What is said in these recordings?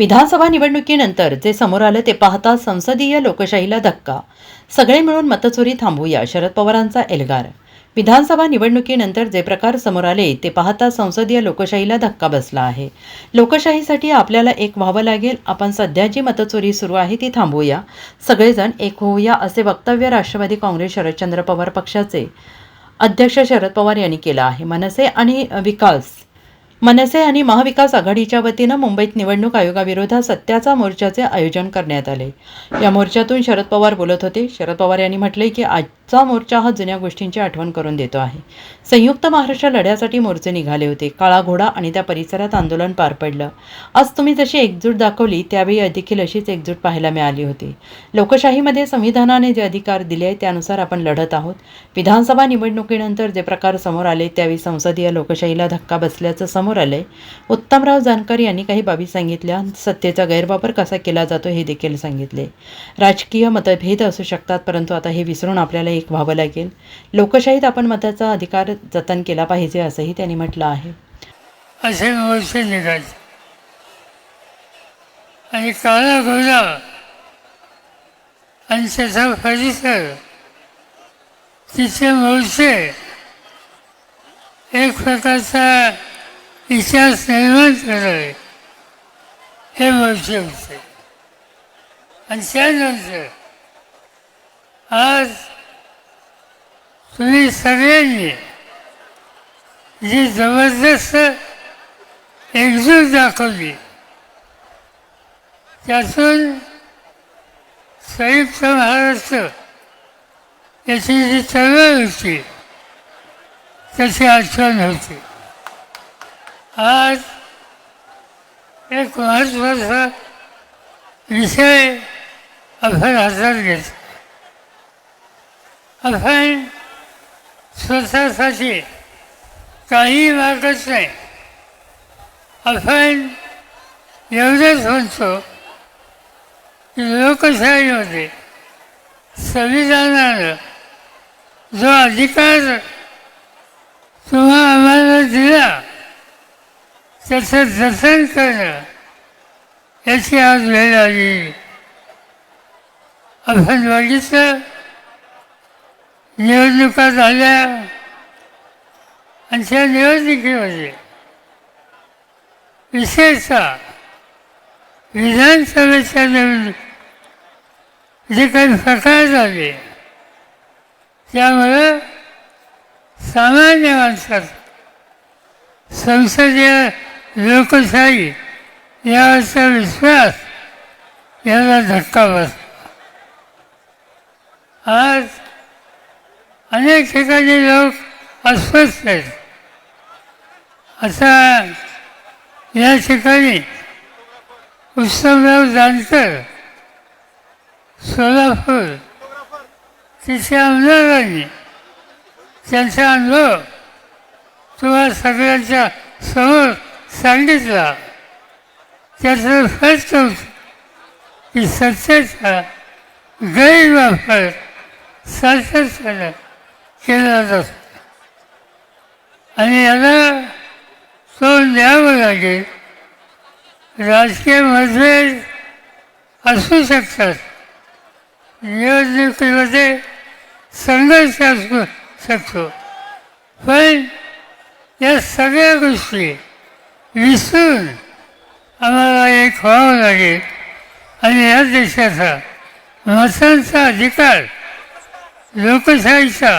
विधानसभा निवडणुकीनंतर जे समोर आलं ते पाहता संसदीय लोकशाहीला धक्का. सगळे मिळून मतचोरी थांबूया शरद पवारांचा एल्गार. विधानसभा निवडणुकीनंतर जे प्रकार समोर आले ते पाहता संसदीय लोकशाहीला धक्का बसला आहे. लोकशाहीसाठी आपल्याला एक व्हावं लागेल आपण सध्या जी मतचोरी सुरू आहे ती थांबवूया. सगळेजण एक होऊया असे वक्तव्य राष्ट्रवादी काँग्रेस शरदचंद्र पवार पक्षाचे अध्यक्ष शरद पवार यांनी केलं आहे. मनसे आणि विकास मनसे आणि महाविकास आघाडीच्या वतीनं मुंबईत निवडणूक आयोगाविरोधात सत्याचा मोर्चाचे आयोजन करण्यात आले. या मोर्चातून शरद पवार बोलत होते. शरद पवार यांनी म्हटले की आजचा मोर्चा हा जुन्या गोष्टींची आठवण करून देतो आहे. संयुक्त महाराष्ट्र लढ्यासाठी मोर्चे निघाले होते. काळा घोडा आणि त्या परिसरात आंदोलन पार पडलं. आज तुम्ही जशी एकजूट दाखवली त्यावेळी देखील अशीच एकजूट पाहायला मिळाली होती. लोकशाहीमध्ये संविधानाने जे अधिकार दिले आहेत त्यानुसार आपण लढत आहोत. विधानसभा निवडणुकीनंतर जे प्रकार समोर आले त्यावेळी संसदीय लोकशाहीला धक्का बसल्याचं समोर आलंय. उत्तमराव जानकर यांनी काही बाबी सांगितल्या. सत्तेचा गैरवापर कसा केला जातो हे देखील सांगितले. राजकीय मतभेद असू शकतात परंतु आता हे विसरून आपल्याला एक व्हावं लागेल. लोकशाहीत आपण मताचा अधिकार जतन केला पाहिजे असंही त्यांनी म्हटलं आहे. असे मोर्चे निघायचे आणि काळा आणि त्याचा परिसर. तिचे मोर्चे. एक प्रकारचा तिच्या निर्माण करावे हे मोर्चे होते. आणि त्यानंतर आज तुम्ही सगळ्यांनी जी जबरदस्त एकजूट दाखवली त्यातून संयुक्त महाराष्ट्र याची जी चळवळ होती त्याची आठवण होती. आज एक महत्त्वाचा विषय आपण हातात घेतो आपण स्वतःसाठी काही मागत नाही. आपण एवढंच म्हणतो की लोकशाहीमध्ये संविधानानं जो अधिकार तुम्हा आम्हाला दिला त्याचं जतन करणं याची आज वेळ आली आपण बघितलं निवडणुका झाल्या आणि त्या निवडणुकीमध्ये विशेषतः विधानसभेच्या निवडणूक जे काही प्रकार झाले त्यामुळं सामान्य माणसात संसदीय लोकशाही यावरचा विश्वास याला धक्का बसला आज अनेक ठिकाणी लोक अस्वस्थ आहेत. असा या ठिकाणी उत्सवराव जानकर सोलापूर तिथल्या आमदारांनी त्यांचा अनुभव किंवा सगळ्यांच्या समोर सांगितला. त्याचं फक्त की सत्तेचा गैरवापर सातत्यानं केला जातो. आणि याला तोंड द्यावं लागेल. राजकीय मतभेद असू शकतात. निवडणुकीमध्ये संघर्ष असू शकतो. पण या सगळ्या गोष्टी विसरून आम्हाला एक व्हावं लागेल. आणि या देशाचा मतांचा अधिकार लोकशाहीचा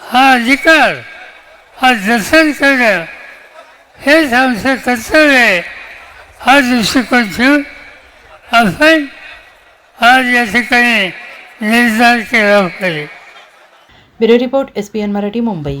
हा अधिकार हा जतन करणं हेच आमचं कर्तव्य आहे. हा दृष्टिकोन ठेवून आपण आज या ठिकाणी निर्धार केला पाहिजे. Bureau report S P N Marathi Mumbai.